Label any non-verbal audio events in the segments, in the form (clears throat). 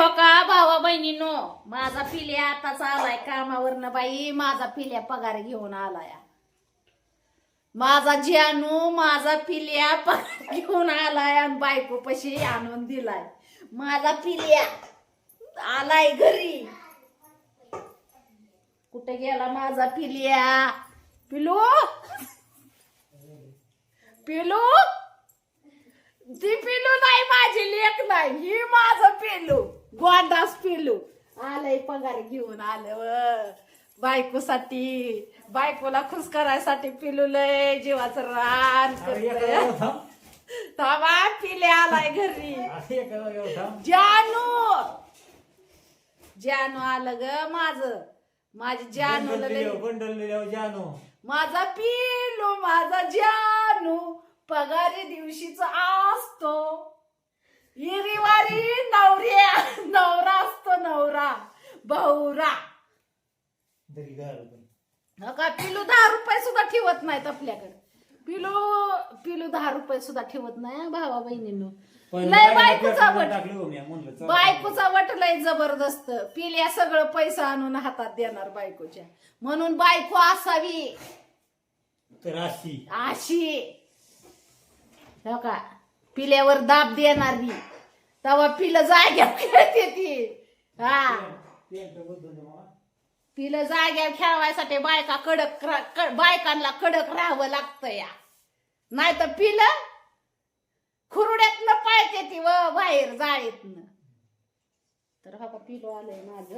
हो का भावा बहिणीनो? माझा पिल्या आताच आलाय कामावरनं बाई. माझा पिल्या पगार घेऊन आलाय. माझा जानू माझा पिल्या पगार घेऊन आलाय आणि बायको पशी आणून दिलाय. माझा पिल्या आलाय घरी. कुठे गेला माझा पिल्या? पिलू? पिलू ती पिलू नाही माझी लेख नाही ही माझं गोंडास पिलू. आलंय पगार घेऊन आलं व बायकोसाठी बायकोला खुश करायसाठी पिलू लय जीवाचं रान करतंय. थांबा. पिले आलाय घरी. जानू. जानू आलं ग माझ. माझी जानू लय जानो. माझा पिलू माझा जानू पगारी दिवशीच असतो. इरीवारी नवऱ्या नवरा असतो नवरा भाऊरा हो का? पिलू दहा रुपये सुद्धा ठेवत नाहीत आपल्याकडे. पिलू पिलू दहा रुपये सुद्धा ठेवत नाही भावा बहिणींनो. लय बायकोचा वट बायकोचा वट लय जबरदस्त. पिल्या सगळं पैसा आणून हातात देणार बायकोच्या. म्हणून बायको असावी. राशी अशी. हो का? पिल्यावर दाब देणार मी. तेव्हा पिलं जाग्यावर खेळते ती. हा. पिलं जाग्यावर खेळवायसाठी बायका कडक रा- बायकांना कडक राहावं लागतं या. नाही तर पिलं खुरड्यातनं पाळते ती व बाहेर जाळीतनं. तर हा पिलो आलंय माझ.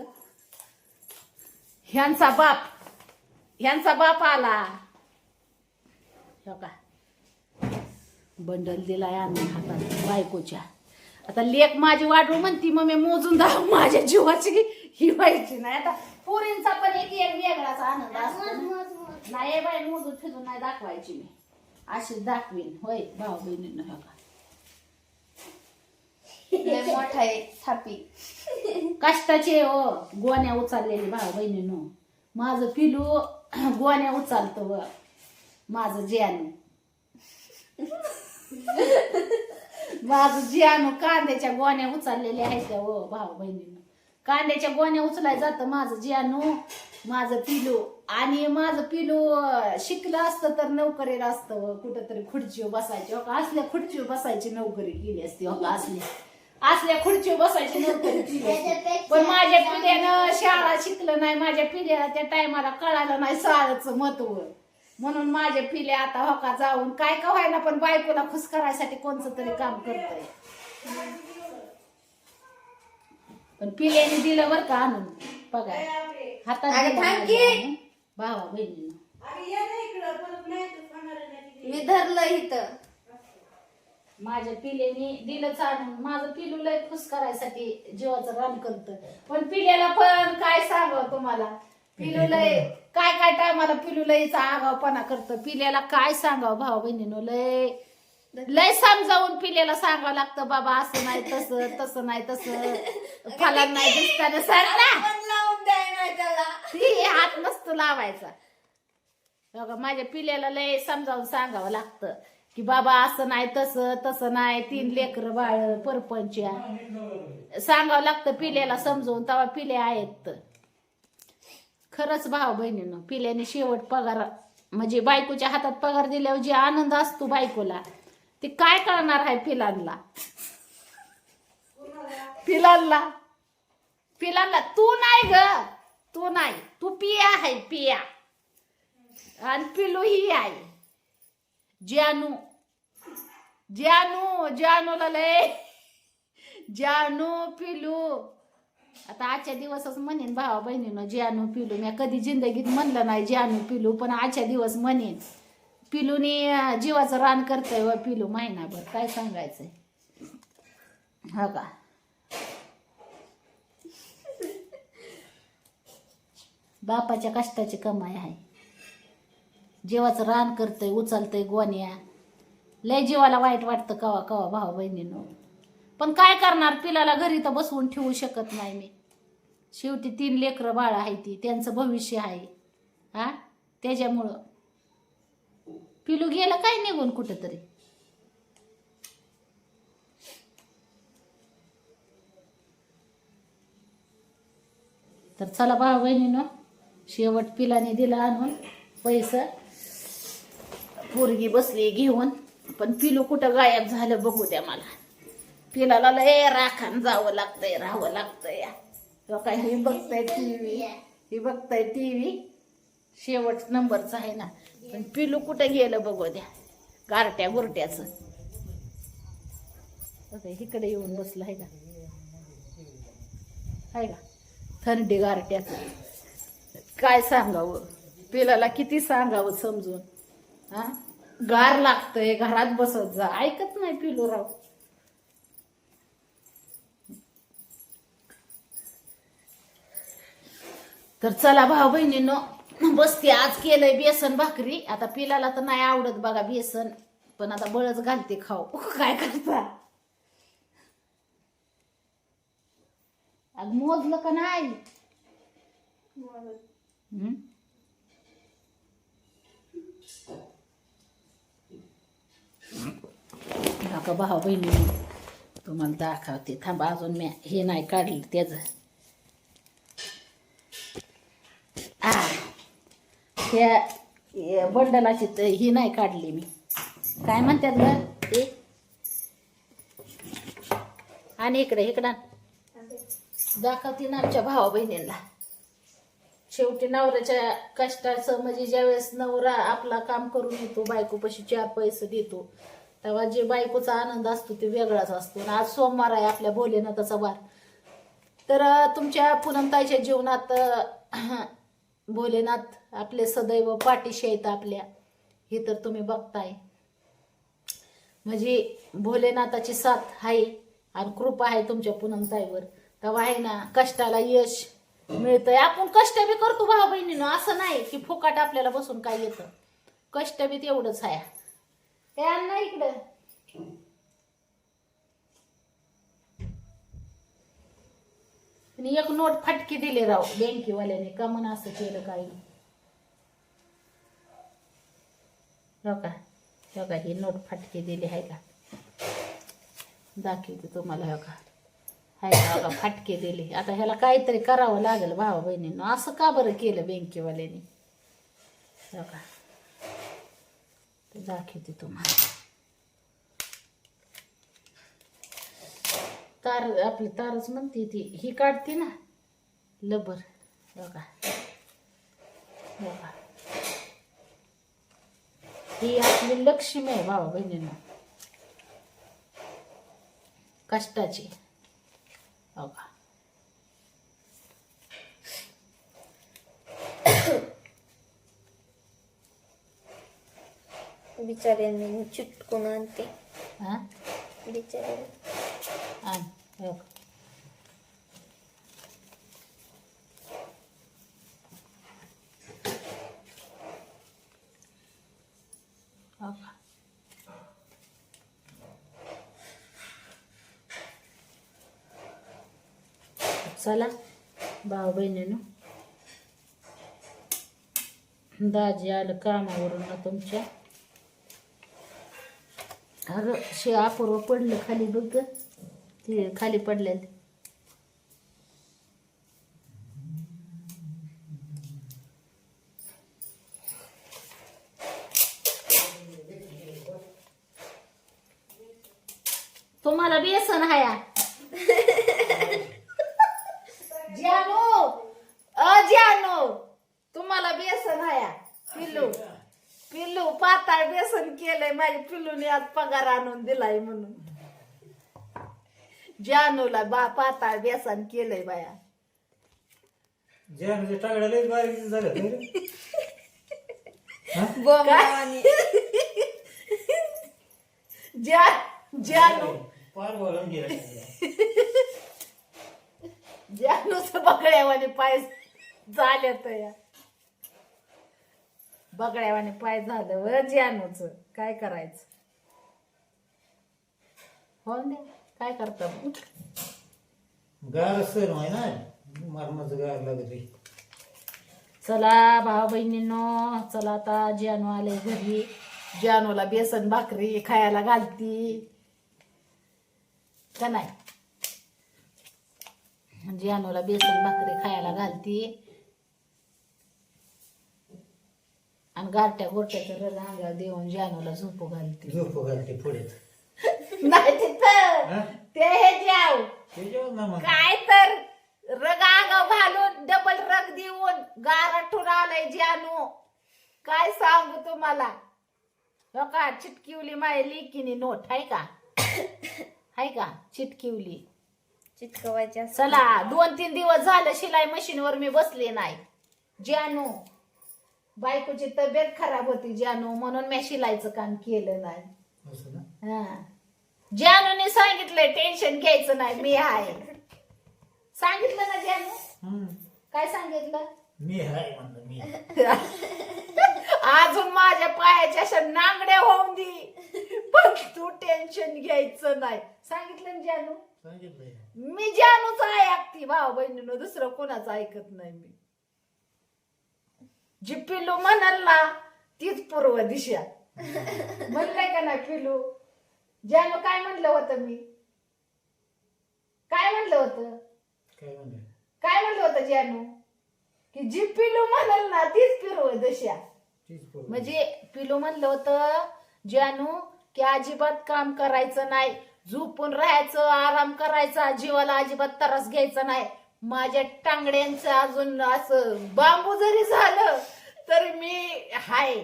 ह्यांचा बाप. ह्यांचा बाप आला. हो का बंडल दिलाय आणून हातात बायकोच्या. आता लेख माझी वाढू म्हणती मग मी मोजून दा माझ्या जीवाची. ही व्हायची नाही. आता पोरींचा पण एक एक वेगळाच आनंद असतो. नाही बाई मोजून फिरून नाही दाखवायची मी. अशीच दाखवीन. होय भाऊ बहिणींना हो का लय मोठा आहे थापी. कष्टाचे हो. गोण्या उचललेले भाऊ बहिणीनो. माझं पिलू (clears throat) गोण्या उचलतो व माझं जियानू (laughs) माझं जियानू कांद्याच्या गोण्या उचललेल्या आहेत त्या हो भाऊ बहिणीनो. कांद्याच्या गोण्या उचलाय जातं माझं जियानू माझं पिलू. आणि माझं पिलू शिकलं असतं तर नोकरीला असतं व कुठंतरी खुर्चीवर बसायची. हो का? असल्या खुर्चीवर बसायची नोकरी केली असती. हो का? असल्या असल्या खुर्चीवर बसायची नोकरी केली असती. पण माझ्या पिढ्यानं शाळा शिकलं नाही. माझ्या पिढ्याला त्या टायमाला कळालं नाही शाळेचं महत्त्व. म्हणून माझ्या पिढ्या आता होका जाऊन. काय का व्हायना पण बायकोला खुश करायसाठी कोणतं तरी काम करतय. पण पिल्याने दिलं बरं का आणून. पगार हातात थांब की. भावा बहिणीनं. मी धरलं इथं. माझ्या पिलेनी दिलं आणून. माझं पिलू लय खुश करायसाठी जीवाचं रान करत. पण पिल्याला पण काय सांगावं तुम्हाला? पिलू लय काय काय टायमाला पिलू लयचा आगावपणा करतं. पिल्याला काय सांगावं भाऊ बहिणीनो लय लय समजावून पिल्याला सांगावं लागतं बाबा असं नाही तसं तसं नाही तसं. (laughs) फला नाही दिसताना सांग ना. पण लावून द्याय नाही त्याला. ती हात नसतो लावायचा. बघा माझ्या पिल्याला लय समजावून सांगावं लागतं की बाबा असं नाही तसं तसं नाही तीन लेकर बाळ परपंच्या सांगावं लागतं पिल्याला समजवून तेव्हा पिल्या आहेत. खरंच भाऊ बहिणीनं पिल्याने शेवट पगार म्हणजे बायकोच्या हातात पगार दिल्यावर जे आनंद असतो बायकोला ते काय करणार आहे पिलांना? पिलांना? पिलांना तू नाही ग तू नाही तू पिया आहे पिया. आणि पिलू ही आहे. जानू जानू जानूला लय जानू पिलू. आता आजच्या दिवसच म्हणेन भावा बहिणीनं जानू पिलू. मी कधी जिंदगीत म्हणलं नाही जानू पिलू पण आजच्या दिवस म्हणेन. पिलूनी जीवाचं रान करतंय व पिलू महिनाभर. काय सांगायचंय? हो का? बापाच्या कष्टाची कमाई आहे. जीवाचं रान करतंय उचलतंय गोण्या. लय जीवाला वाईट वाटतं कवा कवा भाऊ बहिणीनं. पण काय करणार? पिलाला घरी तर बसवून ठेवू शकत नाही मी. शेवटी तीन लेकरं बाळ आहे ती त्यांचं भविष्य आहे. हा? त्याच्यामुळं. पिलू गेलं काय निघून कुठंतरी? तर चला भाऊ बहिणीनं शेवट पिलाने दिला आणून पैसा. पोरगी बसली घेऊन पण पिलू कुठं गायब झालं बघू द्या मला. पिलाला लय राखान जावं लागतंय राहावं लागतंय. तो काय ही बघताय टीव्ही ही बघताय टीव्ही शेवट नंबरचा आहे ना. पण पिलू कुठं गेलं बघू द्या. गारट्या गुरट्याचं. इकडे येऊन बसलं आहे का? आहे का? थंडी गारट्याचं. काय सांगावं? पिलाला किती सांगावं समजून? हा? गार लागतंय घरात बसत जा. ऐकत नाही पिलू राव तर चला भाऊ बहिणीनं बसते आज केलंय बेसन भाकरी. आता पिलाला तर नाही आवडत बघा बेसन पण आता बळच घालते खाऊ. (laughs) काय करता? अग मोजलं का नाही? भाऊ बहिणी तुम्हाला दाखवते. थांबा अजून मी हे नाही काढलं त्याच. ह्या बंडलाची तर ही नाही काढली मी. काय म्हणतात ग? ते? आणि इकडे इकडं दाखवते ना आमच्या भावा बहिणींना. शेवटी नवऱ्याच्या कष्टाचं म्हणजे ज्यावेळेस नवरा आपला काम करून येतो बायकोपाशी चार पैसे देतो तेव्हा जे बायकोचा आनंद असतो ते वेगळाच असतो. आणि आज सोमवार आहे आपल्या भोलेनाथाचा वार. तर तुमच्या पूनमताईच्या जीवनात (clears throat) भोलेनाथ आपले सदैव पाठीशी आहेत आपल्या. हे तर तुम्ही बघताय. म्हणजे भोलेनाथाची साथ आहे आणि कृपा आहे तुमच्या पूनमताईवर तेव्हा आहे ना कष्टाला यश मिळतंय. आपण कष्ट बी करतो भाऊ बहिणीनं. असं नाही की फुकाट आपल्याला बसून काय येतं. कष्ट बी तेवढंच आहे. हे आण ना इकडं. आणि एक नोट फटकी दिली राव बँकेवाल्याने का म्हणून असं केलं काही? हो का? हो का? ही नोट फाटके दिली आहे का? दाखवते तुम्हाला हो का? आहे का? हो का? फटके दिली. आता ह्याला काहीतरी करावं लागेल भावा बहिणीनं. असं का बरं केलं बँकेवाल्याने? हो का? दाखवते तुम्हाला. तार आपली तारच म्हणते ती. ही काढते ना? लबर. हो बघा बघा हो आपली लक्ष्मी आहे भावा बहिणींना. कष्टाची. बघा बिचारे मी चिटकून आणते. हा? बिचारे. आण चला भाऊ बहिणीनं दाजी आलं कामावरून ना तुमच्या अगं शे अपूर्व पडलं खाली बघ ते खाली पडलेलं तुम्हाला बेसन हाया जानू अ जानू तुम्हाला बेसन हाया पिल्लू पिल्लू पाताळ बेसन केलंय माझ्या पिल्लूने आज पगार आणून दिलाय म्हणून. जानूला बा पाताळ बेसन केलंय बाया. ज्यानं टाकड्या लय बारीक झालं रे. बोमावानी जा जानू पार बोलून गेला (laughs) जानूच बगड्यावाने पाय झाल्या तया. बगड्यावाने पाय झालं व जानूच काय करायचं? हो ना काय करता? मग? गार आहे ना? मरणाचं गार लागत. चला भाऊ बहिणींनो चला आता जानू आले घरी. जानूला बेसन भाकरी खायला घालती. का नाही? जानूला बेसन भाकरी खायला घालती. आणि गारट्या गोरट्याचं रग अंगावर देऊन जानूला झोपू घालते. झोप घालते पुढे (laughs) नाही तिथं? ते हे मग. काय तर. रग अंगाव घालून डबल रग देऊन गारठून आलाय जानू काय सांगू तुम्हाला? हो का चिटकिवली माझ्या लिकीनी नोट हाय का? हाय का? चिटकिवली. चिटकवायचे. चला दोन तीन दिवस झालं शिलाई मशीनवर मी बसले नाही. जानू बायकोची तब्येत खराब होती जानू म्हणून मी शिलाईचं काम केलं नाही. असं ना? हा. जानूने सांगितलंय टेन्शन घ्यायचं नाही मी आहे सांगितलं ना जानू? हम्म. काय सांगितलं? मी आहे म्हणलं मी (laughs) अजून माझ्या पायाच्या अशा नांगड्या होऊन दे. पण तू टेन्शन घ्यायचं नाही. सांगितलं ना जानू? मी जानूच ऐकते. भाऊ बहिणीनं दुसरं कोणाचं ऐकत नाही मी. जी पिलू म्हणाल ना तीच पूर्व दिशा. म्हणलंय का नाही पिलू? जानू काय म्हणलं होतं मी? काय म्हणलं होतं? काय म्हणलं होतं जानू? की जी पिलू म्हणाल ना तीच पूर्व दिशा. म्हणजे पिलू म्हणलं होतं जानू की अजिबात काम करायचं नाही. झोपून राहायचं आराम करायचा जीवाला अजिबात त्रास घ्यायचा नाही. माझ्या टांगड्यांचं अजून असं बांबू जरी झालं तर मी हाय.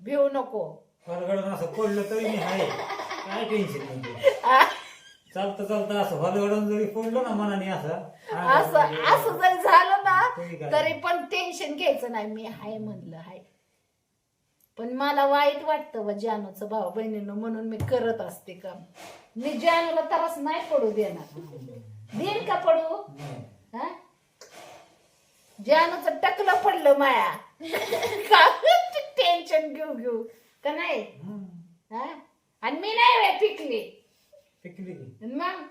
भिवू नको. असं पडलं तरी मी आहे काय टेन्शन नाही आ- चालतं चालतं असं हलगडून जरी पडलं ना मनाने असं असं असं जरी झालं ना? तरी पण टेन्शन घ्यायचं नाही. मी हाय म्हणलं हाय. पण मला वाईट वाटतं व जानूचं भाऊ बहिणीनं म्हणून मी करत असते काम. मी जानूला त्रास नाही पडू देणार. देईल का पडू. हा? जानूचं टकलं पडलं माया. का? टेन्शन घेऊ घेऊ. का नाही. हा? आणि मी नाही बाई पिकली. मग?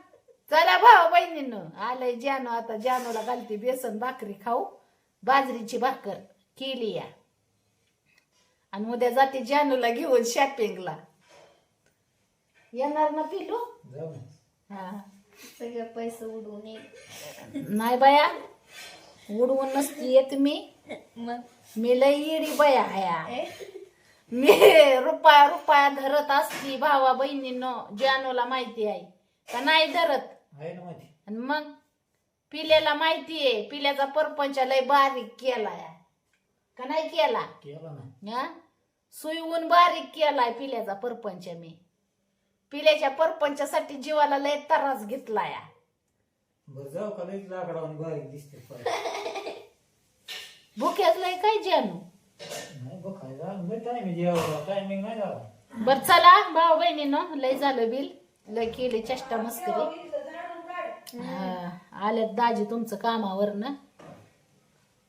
चला भाऊ बहिणीनं. आलंय जानू आता जानूला घालते बेसन भाकरी खाऊ. बाजरीची भाकर केली या. आणि उद्या जाते जानूला घेऊन शॉपिंगला येणार ना पिलू? जाऊ ना. हा. सगळे पैसे उडवून येईल नाही बाया उडवून नसती येत मी. मग? मी लई येडी बया हया? मी रुपया रुपया धरत असती भावा बहिणीनं जानूला माहिती आहे. का नाही धरत? आहे ना माहिती. आणि मग? पिल्याला माहितीये पिल्याचा परपंच लय बारीक केलाय. का नाही केला? केला ना हा? सुईवून बारीक केलाय पिल्याचा परपंच मी पिल्याच्या परपंचासाठी जीवाला लय त्रास घेतलाय. बरं जाऊ का लईच लाकडावर बारीक दिसते पाय. भुक्यात लय काय जानू? नाही बघ काय झालं नाही टायमिंग जेवायला. टायमिंग नाही झाला. बर चला. भाऊ बहिणीनं लय झालं बिल. लय केली चेष्टा मस्करी. हा, आल्यात दाजी तुमचं कामावर ना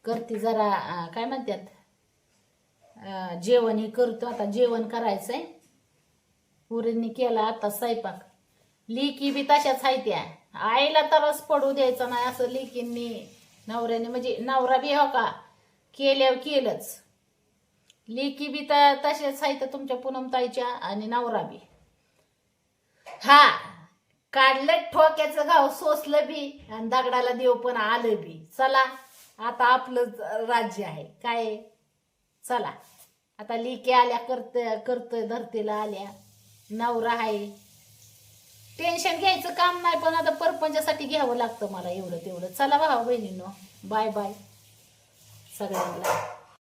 करते जरा काय म्हणतात? जेवण हे करतो. आता जेवण करायचंय. पुरींनी केला आता स्वयंपाक. लिकी बी तशाच आहे त्या. आईला तरच पडू द्यायचं नाही असं लिकींनी नवऱ्याने म्हणजे नवरा बी हो का? केल्यावर केलंच. लेकी बी तर तसेच आहे तर तुमच्या पूनमताईच्या आणि नवरा बी. हा काढलं ठोक्याचं गाव सोसलं बी आणि दगडाला देव पण आलं बी. चला. आता आपलं राज्य आहे. काय चला. आता लिके आल्या करत करतोय धरतीला आल्या. नवरा आहे. टेन्शन घ्यायचं काम नाही पण आता परपंचासाठी घ्यावं लागतं मला एवढं तेवढं. चला भावा बहिणीनो. बाय बाय सगळ्यांना.